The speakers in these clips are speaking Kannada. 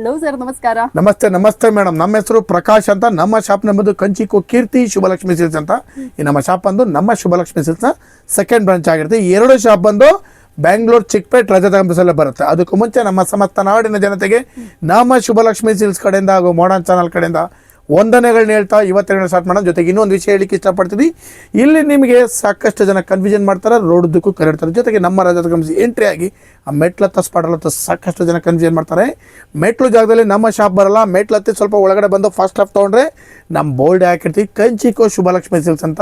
ಹಲೋ ಸರ್ ನಮಸ್ಕಾರ. ನಮಸ್ತೆ ನಮಸ್ತೆ ಮೇಡಮ್ ನಮ್ಮ ಹೆಸರು ಪ್ರಕಾಶ್ ಅಂತ. ನಮ್ಮ ಶಾಪ್ ನಮ್ಮದು ಕಂಚಿಕೋ ಕೀರ್ತಿ ಶುಭಲಕ್ಷ್ಮಿ ಸಿಲ್ಸ್ ಅಂತ. ಈ ನಮ್ಮ ಶಾಪ್ ಬಂದು ನಮ್ಮ ಶುಭಲಕ್ಷ್ಮಿ ಸಿಲ್ಸ್ನ ಸೆಕೆಂಡ್ ಬ್ರಾಂಚ್ ಆಗಿರುತ್ತೆ. ಎರಡು ಶಾಪ್ ಬಂದು ಬ್ಯಾಂಗ್ಳೂರ್ ಚಿಕ್ಕಪೇಟ್ ರಜಾ ಕಂಪಸಲ್ಲೇ ಬರುತ್ತೆ. ಅದಕ್ಕೂ ಮುಂಚೆ ನಮ್ಮ ಸಮಸ್ತ ನಾಡಿನ ಜನತೆಗೆ ನಮ್ಮ ಶುಭಲಕ್ಷ್ಮಿ ಸಿಲ್ಸ್ ಕಡೆಯಿಂದ ಹಾಗೂ ಮೋಡನ್ ಚಾನಲ್ ಕಡೆಯಿಂದ ವಂದನೆಗಳನ್ನ ಹೇಳ್ತಾ ಇವತ್ತೆರಡನೇ ಸ್ಟಾರ್ಟ್ ಮಾಡೋಣ. ಜೊತೆಗೆ ಇನ್ನೊಂದು ವಿಷಯ ಹೇಳಿಕ್ಕೆ ಇಷ್ಟಪಡ್ತೀವಿ ಇಲ್ಲಿ ನಿಮಗೆ ಸಾಕಷ್ಟು ಜನ ಕನ್ಫ್ಯೂಷನ್ ಮಾಡ್ತಾರೆ ರೋಡ್ದಕ್ಕೂ ಕರೆಡ್ತಾರೆ ಜೊತೆಗೆ ನಮ್ಮ ಗಮನಿಸಿ ಎಂಟ್ರಿ ಆಗಿ ಆ ಮೆಟ್ಲತ್ತ ಸ್ಪಾಡಲತ್ತ ಸಾಕಷ್ಟು ಜನ ಕನ್ಫ್ಯೂಷನ್ ಮಾಡ್ತಾರೆ. ಮೆಟ್ಲು ಜಾಗದಲ್ಲಿ ನಮ್ಮ ಶಾಪ್ ಬರಲ್ಲ. ಮೆಟ್ಲತ್ತಿ ಸ್ವಲ್ಪ ಒಳಗಡೆ ಬಂದು ಫಸ್ಟ್ ಹಾಫ್ ತೊಗೊಂಡ್ರೆ ನಮ್ಮ ಬೋರ್ಡ್ ಹಾಕಿರ್ತೀವಿ. ಕಂಚಿಕೋ ಶುಭಲಕ್ಷ್ಮಿ ಸಿಲ್ಸ್ ಅಂತ.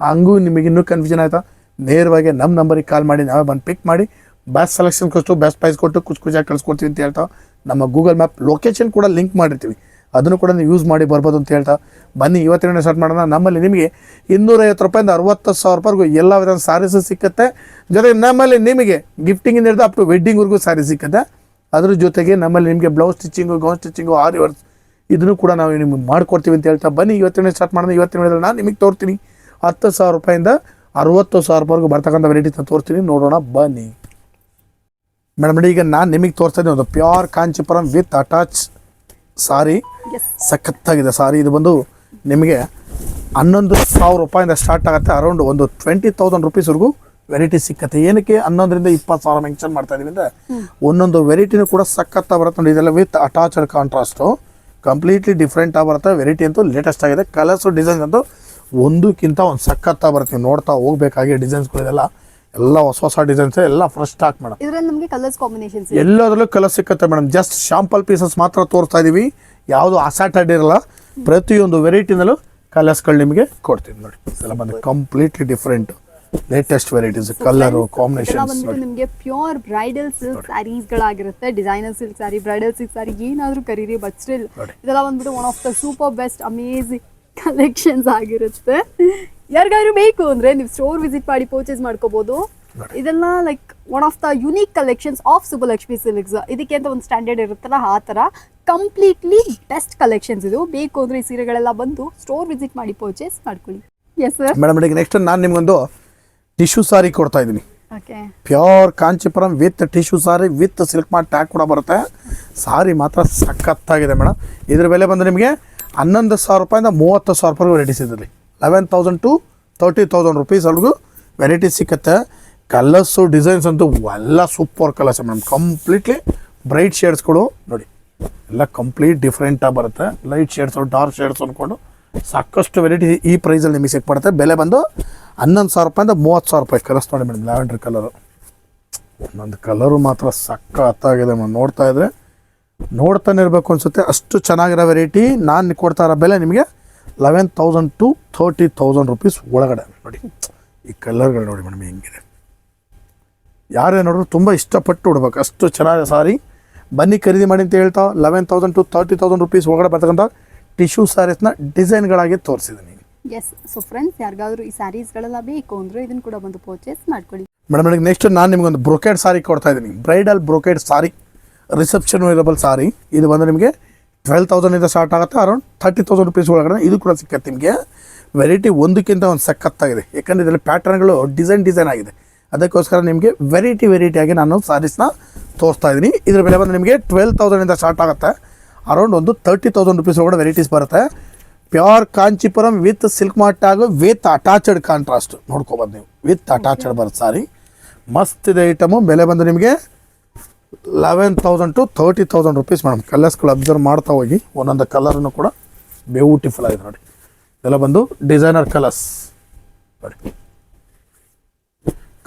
ಹಂಗೂ ನಿಮಗೆ ಇನ್ನೂ ಕನ್ಫ್ಯೂಷನ್ ಆಯಿತಾ? ನೇರವಾಗಿ ನಮ್ಮ ನಂಬರಿಗೆ ಕಾಲ್ ಮಾಡಿ, ನಾವೇ ಬಂದು ಪಿಕ್ ಮಾಡಿ ಬೆಸ್ಟ್ ಸೆಲೆಕ್ಷನ್ ಕೊಟ್ಟು ಬೆಸ್ಟ್ ಪ್ರೈಸ್ ಕೊಟ್ಟು ಖುಷಿ ಖುಷಿಯಾಗಿ ಕಳ್ಸ್ಕೊಡ್ತೀವಿ ಅಂತ ಹೇಳ್ತಾ, ನಮ್ಮ ಗೂಗಲ್ ಮ್ಯಾಪ್ ಲೊಕೇಶನ್ ಕೂಡ ಲಿಂಕ್ ಮಾಡಿರ್ತೀವಿ. ಅದನ್ನು ಕೂಡ ನೀವು ಯೂಸ್ ಮಾಡಿ ಬರ್ಬೋದು ಅಂತ ಹೇಳ್ತಾ ಬನ್ನಿ, ಇವತ್ತಿನ ಸ್ಟಾರ್ಟ್ ಮಾಡೋಣ. ನಮ್ಮಲ್ಲಿ ನಿಮಗೆ ಇನ್ನೂರೈವತ್ತು ರೂಪಾಯಿಂದ ಅರವತ್ತು ಸಾವಿರ ರೂಪಾಯಿಗೂ ಎಲ್ಲ ವಿಧದ ಸ್ಯಾರೀಸು ಸಿಕ್ಕುತ್ತೆ. ಜೊತೆಗೆ ನಮ್ಮಲ್ಲಿ ನಿಮಗೆ ಗಿಫ್ಟಿಂಗಿಂದ ಹಿಡಿದು ಅಪ್ ಟು ವೆಡ್ಡಿಂಗ್ವರೆಗೂ ಸ್ಯಾರಿ ಸಿಕ್ಕುತ್ತೆ. ಅದ್ರ ಜೊತೆಗೆ ನಮ್ಮಲ್ಲಿ ನಿಮಗೆ blouse stitching gown stitching aari works ಇದನ್ನು ಕೂಡ ನಾವು ನಿಮಗೆ ಮಾಡಿಕೊಡ್ತೀವಿ ಅಂತ ಹೇಳ್ತಾ ಬನ್ನಿ. ಇವತ್ತಿನ ಸ್ಟಾರ್ಟ್ ಮಾಡೋಣ. ಇವತ್ತಿನ ಹೇಳಿದ್ರೆ ನಾನು ನಿಮಗೆ ತೋರ್ತೀನಿ. ಹತ್ತು ಸಾವಿರ ರೂಪಾಯಿಂದ ಅರವತ್ತು ಸಾವಿರ ರೂಪಾಯಿವರೆಗೂ ಬರ್ತಕ್ಕಂಥ ತೋರ್ತೀನಿ. ನೋಡೋಣ, ಬನ್ನಿ. ಮೇಡಮ್ ಈಗ ನಾನು ನಿಮಗೆ ತೋರಿಸ್ತಾ ಒಂದು pure Kanchipuram with attach sari ಸಖತ್ತಾಗಿದೆ. ಸಾರಿ ಇದು ಬಂದು ನಿಮಗೆ ಹನ್ನೊಂದು ಸಾವಿರ ರೂಪಾಯಿಂದ ಸ್ಟಾರ್ಟ್ ಆಗುತ್ತೆ. ಅರೌಂಡ್ ಒಂದು ಟ್ವೆಂಟಿ ತೌಸಂಡ್ ರುಪೀಸ್ವರೆಗೂ ವೆರೈಟಿ ಸಿಕ್ಕತ್ತೆ. ಏನಕ್ಕೆ? ಹನ್ನೊಂದರಿಂದ ಇಪ್ಪತ್ತು ಸಾವಿರ ಮೆನ್ಷನ್ ಮಾಡ್ತಾ ಇದೀವಿ ಅಂದರೆ ಒಂದೊಂದು ವೆರೈಟಿನೂ ಕೂಡ ಸಖತ್ತಾಗಿ ಬರುತ್ತೆ ನೋಡಿ. ಇದೆಲ್ಲ with attached contrast completely different ಆಗಿ ಬರುತ್ತೆ. ವೆರೈಟಿ ಅಂತೂ ಲೇಟೆಸ್ಟ್ ಆಗಿದೆ. ಕಲರ್ಸು ಡಿಸೈನ್ಸ್ ಅಂತೂ ಒಂದಕ್ಕಿಂತ ಒಂದು ಸಖತ್ತಾಗಿ ಬರುತ್ತೆ. ನೀವು ನೋಡ್ತಾ ಹೋಗ್ಬೇಕಾಗಿ ಡಿಸೈನ್ಸ್ಗಳಿದೆಲ್ಲ ಎಲ್ಲ ಹೊಸ ಹೊಸ ಡಿಸೈನ್ಸ್ ಎಲ್ಲ ಫ್ರೆಶ್ ಸ್ಟಾಕ್ ಮೇಡಮ್. ಇದ್ರಲ್ಲಿ ನಮಗೆ ಕಲರ್ಸ್ ಕಾಂಬಿನೇಷನ್ಸ್ ಎಲ್ಲದರಲ್ಲೂ ಕಲರ್ ಸಿಕ್ಕತ್ತೆ ಮೇಡಮ್. ಜಸ್ಟ್ ಶಾಂಪಲ್ ಪೀಸಸ್ ಮಾತ್ರ ತೋರಿಸ್ತಾ ಇದೀವಿ. ಯಾವುದು ಅಸಾಟೆಡ್ ಇರಲ್ಲ ಪ್ರತಿಯೊಂದು ವೆರೈಟಿನಲ್ಲೂ ಕಲರ್ಸ್ಗಳು ನಿಮಗೆ ಕೊಡ್ತೀವಿ ನೋಡಿ. ಬಂದು completely different latest varieties colour combination ನಿಮಗೆ pure bridal silk saris ಗಳಾಗಿರುತ್ತೆ designer silk sari bridal silk sari ಏನಾದ್ರೂ ಕರೀರಿ ಬಟ್ ಸ್ಟಿಲ್ ಇದೆಲ್ಲ ಬಂದ್ಬಿಟ್ಟು one of the super best amazing collections ಆಗಿರುತ್ತೆ. ಯಾರಿಗಾದ್ರು ಬೇಕು ಅಂದ್ರೆ ನೀವು ಸ್ಟೋರ್ ವಿಸಿಟ್ ಮಾಡಿ ಪರ್ಚೇಸ್ ಮಾಡ್ಕೋಬಹುದು ಇದೆಲ್ಲ like one of the unique collections of Subbalakshmi silks ಇದಕ್ಕೆ ಅಂತ ಒಂದು ಸ್ಟ್ಯಾಂಡರ್ಡ್ ಇರುತ್ತಲ್ಲ ಆ ಥರ ಕಂಪ್ಲೀಟ್ಲಿ ಬೆಸ್ಟ್ ಕಲೆಕ್ಷನ್ಸ್ ಇದು. ಬೇಕು ಅಂದ್ರೆ ಈ ಸೀರೆಗಳೆಲ್ಲ ಬಂದು ಸ್ಟೋರ್ ವಿಸಿಟ್ ಮಾಡಿ ಪರ್ಚೇಸ್ ಮಾಡ್ಕೊಳ್ಳಿ. ಎಸ್ ಸರ್ ಮೇಡಮ್ ಈಗ ನೆಕ್ಸ್ಟ್ ನಾನು ನಿಮ್ಗೊಂದು ಟಿಶ್ಯೂ ಸಾರಿ ಕೊಡ್ತಾ ಇದ್ದೀನಿ. Okay pure Kanchipuram with tissue sari with silk ಮಾಡಿ ಟ್ಯಾಗ್ ಕೂಡ ಬರುತ್ತೆ. ಸಾರಿ ಮಾತ್ರ ಸಖತ್ತಾಗಿದೆ ಮೇಡಮ್ ಇದ್ರ ಬೆಲೆ ಬಂದು ನಿಮಗೆ ಹನ್ನೊಂದು ಸಾವಿರ ರೂಪಾಯಿಂದ ಮೂವತ್ತು ಸಾವಿರ ರೂಪಾಯಿ ಇದ್ರಲ್ಲಿ eleven thousand to thirty thousand ರುಪೀಸ್ವರೆಗೂ variety ಸಿಕ್ಕತ್ತೆ. ಕಲರ್ಸು ಡಿಸೈನ್ಸ್ ಅಂತೂ ಎಲ್ಲ super colours madam completely bright ಶೇಡ್ಸ್ಗಳು ನೋಡಿ, ಎಲ್ಲ ಕಂಪ್ಲೀಟ್ ಡಿಫ್ರೆಂಟಾಗಿ ಬರುತ್ತೆ. ಲೈಟ್ ಶೇಡ್ಸು ಡಾರ್ಕ್ ಶೇಡ್ಸ್ ಅಂದ್ಕೊಂಡು ಸಾಕಷ್ಟು ವೆರೈಟಿ ಈ ಪ್ರೈಸಲ್ಲಿ ನಿಮಗೆ ಸಿಕ್ಬಿಡುತ್ತೆ. ಬೆಲೆ ಬಂದು ಹನ್ನೊಂದು ಸಾವಿರ ರೂಪಾಯಿಂದ ಮೂವತ್ತು ಸಾವಿರ ರೂಪಾಯಿ ಕಲರ್ಸ್ ನೋಡಿ ಮೇಡಮ್ ಲ್ಯಾವೆಂಡ್ರ್ ಕಲರು ಒಂದೊಂದು ಕಲರು ಮಾತ್ರ ಸಖತ್ತಾಗಿದೆ ಮೇಡಮ್ ನೋಡ್ತಾ ಇದ್ರೆ ನೋಡ್ತಾನೆ ಇರಬೇಕು ಅನಿಸುತ್ತೆ. ಅಷ್ಟು ಚೆನ್ನಾಗಿರೋ ವೆರೈಟಿ ನಾನು ಕೊಡ್ತಾ ಇರೋ ಬೆಲೆ ನಿಮಗೆ eleven thousand to thirty thousand rupees ಒಳಗಡೆ ನೋಡಿ. ಈ ಕಲರ್ಗಳು ನೋಡಿ ಮೇಡಮ್ ಹೆಂಗಿದೆ. ಯಾರೇ ನೋಡಿದ್ರು ತುಂಬ ಇಷ್ಟಪಟ್ಟು ಉಡ್ಬೇಕು. ಅಷ್ಟು ಚೆನ್ನಾಗಿ ಸಾರಿ ಬನ್ನಿ ಖರೀದಿ ಮಾಡಿ ಅಂತ ಹೇಳ್ತಾ eleven thousand to thirty thousand rupees ಒಳಗಡೆ ಬರ್ತಕ್ಕಂಥ ಟಿಶ್ಯೂ ಸ್ಯಾರೀಸ್ನ ಡಿಸೈನ್ಗಳಾಗಿ ತೋರಿಸಿದ್ದೀನಿ. ಎಸ್ ಸೊ ಫ್ರೆಂಡ್ಸ್ ಯಾರಿಗಾದ್ರೂ ಈ ಸ್ಯಾರೀಸ್ಗಳೆಲ್ಲ ಬೇಕು ಅಂದ್ರೆ ಇದನ್ನು ಕೂಡ ಬಂದು ಪರ್ಚೇಸ್ ಮಾಡ್ಕೊಳ್ಳಿ. ಮೇಡಮ್ ನನಗೆ ನೆಕ್ಸ್ಟ್ ನಾನು ನಿಮಗೊಂದು ಬ್ರೊಕೇಡ್ ಸಾರಿ ಕೊಡ್ತಾ ಇದ್ದೀನಿ. Bridal brocade sari reception wearable sari ಇದು ಬಂದು ನಿಮಗೆ ಟ್ವೆಲ್ ತೌಸಂಡಿಂದ ಸ್ಟಾರ್ಟ್ ಆಗುತ್ತೆ. ಅರೌಂಡ್ ತರ್ಟಿ ತೌಸಂಡ್ ರುಪೀಸ್ ಒಳಗಡೆ ಇದು ಕೂಡ ಸಿಕ್ಕತ್ತೆ ನಿಮಗೆ. ವೆರೈಟಿ ಒಂದಕ್ಕಿಂತ ಒಂದು ಸಖತ್ತಾಗಿದೆ. ಯಾಕಂದರೆ ಇದರಲ್ಲಿ ಪ್ಯಾಟರ್ನ್ಗಳು ಡಿಸೈನ್ ಡಿಸೈನ್ ಆಗಿದೆ. ಅದಕ್ಕೋಸ್ಕರ ನಿಮಗೆ ವೆರೈಟಿ ವೆರೈಟಿಯಾಗಿ ನಾನು ಸ್ಯಾರೀಸ್ನ ತೋರಿಸ್ತಾ ಇದ್ದೀನಿ. ಇದರ ಬೆಲೆ ಬಂದು ನಿಮಗೆ ಟ್ವೆಲ್ ತೌಸಂಡಿಂದ ಸ್ಟಾರ್ಟ್ ಆಗುತ್ತೆ. ಅರೌಂಡ್ ಒಂದು ತರ್ಟಿ ತೌಸಂಡ್ ರುಪೀಸ್ ಒಳಗಡೆ ವೆರೈಟೀಸ್ ಬರುತ್ತೆ. Pure Kanchipuram with silk mart ಆಗು ವಿತ್ ಅಟ್ಯಾಚಡ್ ಕಾಂಟ್ರಾಸ್ಟ್ ನೋಡ್ಕೊಬೋದು ನೀವು. ವಿತ್ ಅಟ್ಯಾಚಡ್ ಬರುತ್ತೆ ಸಾರಿ. ಮಸ್ತ್ ಇದೆ ಐಟಮು ಬೆಲೆ ಬಂದು ನಿಮಗೆ eleven thousand to thirty thousand rupees madam ಕಲರ್ಸ್ಗಳು observe ಮಾಡ್ತಾ ಹೋಗಿ, ಒಂದೊಂದು ಕಲರ್ನು ಕೂಡ ಬ್ಯೂಟಿಫುಲ್ ಆಗಿದೆ ನೋಡಿ. ಇದೆಲ್ಲ ಬಂದು ಡಿಸೈನರ್ ಕಲರ್ಸ್ ನೋಡಿ.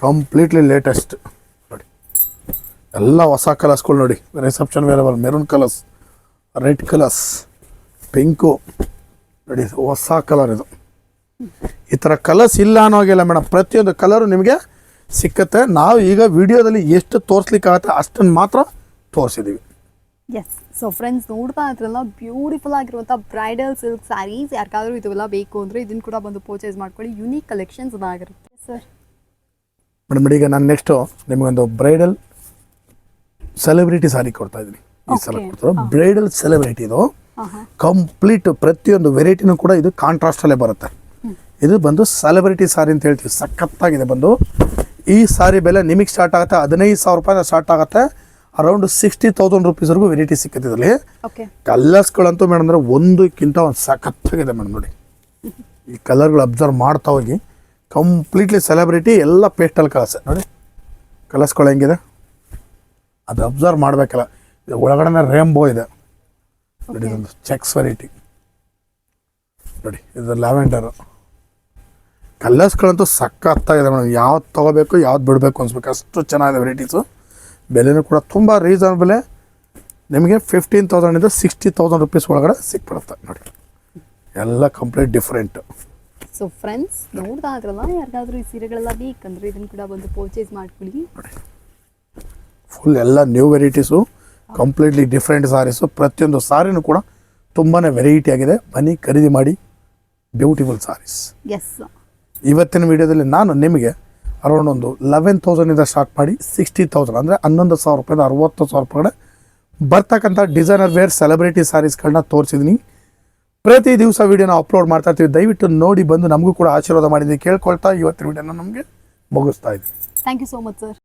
ಕಂಪ್ಲೀಟ್ಲಿ ಲೇಟೆಸ್ಟ್ ನೋಡಿ. ಎಲ್ಲ ಹೊಸ ಕಲರ್ಸ್ಗಳು ನೋಡಿ. Reception wearable maroon colours red colours pink ನೋಡಿ, ಹೊಸ ಕಲರ್ ಇದು. ಈ ಥರ ಕಲರ್ಸ್ ಇಲ್ಲ ಅನ್ನೋಗಿಲ್ಲ ಮೇಡಮ್ ಪ್ರತಿಯೊಂದು ಕಲರು ನಿಮಗೆ ಸಿಕ್ಕತ್ತೆ. ನಾವು ಈಗ ವಿಡಿಯೋದಲ್ಲಿ ಎಷ್ಟು ತೋರಿಸ್ಲಿಕ್ಕಾಗತ್ತೆ ಅಷ್ಟನ್ನು ಮಾತ್ರ ತೋರಿಸಿದ್ದೀವಿ ಎಸ್ ಸೊ ಫ್ರೆಂಡ್ಸ್ ನೋಡ್ತಾ ಇದ್ರಲ್ಲ ಬ್ಯೂಟಿಫುಲ್ ಆಗಿರುವಂಥ ಬ್ರೈಡಲ್ ಸಿಲ್ಕ್ ಸ್ಯಾರೀಸ್ ಯಾರಿಗಾದ್ರೂ ಇದೆಲ್ಲ ಬೇಕು ಅಂದರೆ ಇದನ್ನ ಕೂಡ ಬಂದು ಪರ್ಚೇಸ್ ಮಾಡ್ಕೊಳ್ಳಿ. ಯುನೀಕ್ ಕಲೆಕ್ಷನ್ಸ್ ಆಗಿರುತ್ತೆ ಸರ್ ಮೇಡಮ್ ಈಗ ನಾನು ನೆಕ್ಸ್ಟು ನಿಮಗೊಂದು ಬ್ರೈಡಲ್ ಸೆಲೆಬ್ರಿಟಿ ಸಾರಿ ಕೊಡ್ತಾ ಇದ್ದೀನಿ. ಈ ಸಲ. ಕೊಡ್ತಾರೆ ಬ್ರೈಡಲ್ ಸೆಲೆಬ್ರಿಟಿ ಇದು. ಕಂಪ್ಲೀಟ್ ಪ್ರತಿಯೊಂದು ವೆರೈಟಿನೂ ಕೂಡ ಇದು ಕಾಂಟ್ರಾಸ್ಟಲ್ಲೇ ಬರುತ್ತೆ. ಇದು ಬಂದು ಸೆಲೆಬ್ರಿಟಿ ಸಾರಿ ಅಂತ ಹೇಳ್ತೀವಿ. ಸಖತ್ತಾಗಿದೆ ಬಂದು. ಈ ಸಾರಿ ಬೆಲೆ ನಿಮಗೆ ಸ್ಟಾರ್ಟ್ ಆಗುತ್ತೆ ಹದಿನೈದು ಸಾವಿರ ರೂಪಾಯಿ ಸ್ಟಾರ್ಟ್ ಆಗುತ್ತೆ. ಅರೌಂಡ್ ಸಿಕ್ಸ್ಟಿ ತೌಸಂಡ್ ರುಪೀಸ್ವರೆಗೂ ವೆರೈಟಿ ಸಿಕ್ಕತ್ತಿದ್ರಲ್ಲಿ ಓಕೆ ಕಲರ್ಸ್ಗಳಂತೂ ಮೇಡಮ್ ಅಂದರೆ ಒಂದಕ್ಕಿಂತ ಒಂದು ಸಖತ್ತಾಗಿದೆ ಮೇಡಮ್ ನೋಡಿ. ಈ ಕಲರ್ಗಳು ಅಬ್ಸರ್ವ್ ಮಾಡ್ತಾ ಹೋಗಿ ಕಂಪ್ಲೀಟ್ಲಿ ಸೆಲೆಬ್ರಿಟಿ ಎಲ್ಲ ಪೇಸ್ಟಲ್ ಕಲರ್ಸ್ ನೋಡಿ. ಕಲರ್ಸ್ಗಳು ಹೆಂಗಿದೆ? ಅದು ಅಬ್ಸರ್ವ್ ಮಾಡಬೇಕಲ್ಲ. ಇದು ಒಳಗಡೆ ರೇಂಬೋ ಇದೆ. ನೋಡಿ ಇದೊಂದು ಚೆಕ್ಸ್ ವೆರೈಟಿ ನೋಡಿ ಇದು ಲ್ಯಾವೆಂಡರು ಕಲರ್ಸ್ಗಳಂತೂ ಸಕ್ಕತ್ತಾಗಿದೆ ಮೇಡಮ್. ಯಾವ್ದು ತೊಗೋಬೇಕು ಯಾವ್ದು ಬಿಡಬೇಕು ಅನ್ಸ್ಬೇಕು. ಅಷ್ಟು ಚೆನ್ನಾಗಿದೆ ವೆರೈಟೀಸು ಬೆಲೆನೂ ಕೂಡ ತುಂಬ ರೀಸನಬಲೆ ನಿಮಗೆ ಫಿಫ್ಟೀನ್ ತೌಸಂಡಿಂದ ಸಿಕ್ಸ್ಟಿ ತೌಸಂಡ್ ರುಪೀಸ್ ಒಳಗಡೆ ಸಿಕ್ಬಿಡುತ್ತೆ. ನೋಡಿ. ಎಲ್ಲ ಕಂಪ್ಲೀಟ್ ಡಿಫ್ರೆಂಟ್ ಸೊ ಫ್ರೆಂಡ್ಸ್ ನೋಡ್ದಾಗ್ರಲ್ಲ ಯಾರಿಗಾದ್ರೂ ಈ ಸೀರೆಗಳೆಲ್ಲ ಬೇಕಂದ್ರೆ ಇದನ್ನ ಕೂಡ ಬಂದು ಪರ್ಚೇಸ್ ಮಾಡ್ಕೊಳ್ಳಿ. ಫುಲ್ ಎಲ್ಲ new varieties completely different saris ಪ್ರತಿಯೊಂದು ಸಾರಿನೂ ಕೂಡ ತುಂಬಾ ವೆರೈಟಿ ಆಗಿದೆ. ಬನ್ನಿ ಖರೀದಿ ಮಾಡಿ. ಬ್ಯೂಟಿಫುಲ್ ಸಾರೀಸ್ ಎಸ್ ಇವತ್ತಿನ ವಿಡಿಯೋದಲ್ಲಿ ನಾನು ನಿಮಗೆ ಅರೌಂಡ್ ಒಂದು ಲೆವೆನ್ ತೌಸಂಡಿಂದ ಸ್ಟಾರ್ಟ್ ಮಾಡಿ ಸಿಕ್ಸ್ಟಿ ತೌಸಂಡ್ ಅಂದರೆ ಹನ್ನೊಂದು ಸಾವಿರ ರೂಪಾಯಿಂದ ಅರವತ್ತು ಸಾವಿರ ರೂಪಾಯಿ ಬರ್ತಕ್ಕಂಥ ಡಿಸೈನರ್ ವೇರ್ ಸೆಲೆಬ್ರಿಟಿ ಸಾರೀಸ್ಗಳನ್ನ ತೋರಿಸಿದ್ದೀನಿ ಪ್ರತಿ ದಿವಸ ವೀಡಿಯೋನ ಅಪ್ಲೋಡ್ ಮಾಡ್ತಾ ಇರ್ತೀವಿ. ದಯವಿಟ್ಟು ನೋಡಿ ಬಂದು ನಮಗೂ ಕೂಡ ಆಶೀರ್ವಾದ ಮಾಡಿದ್ದೀನಿ ಕೇಳ್ಕೊಳ್ತಾ ಇವತ್ತಿನ ವಿಡಿಯೋನ ನಮಗೆ ಮುಗಿಸ್ತಾ ಇದ್ದೀನಿ. Thank you so much sir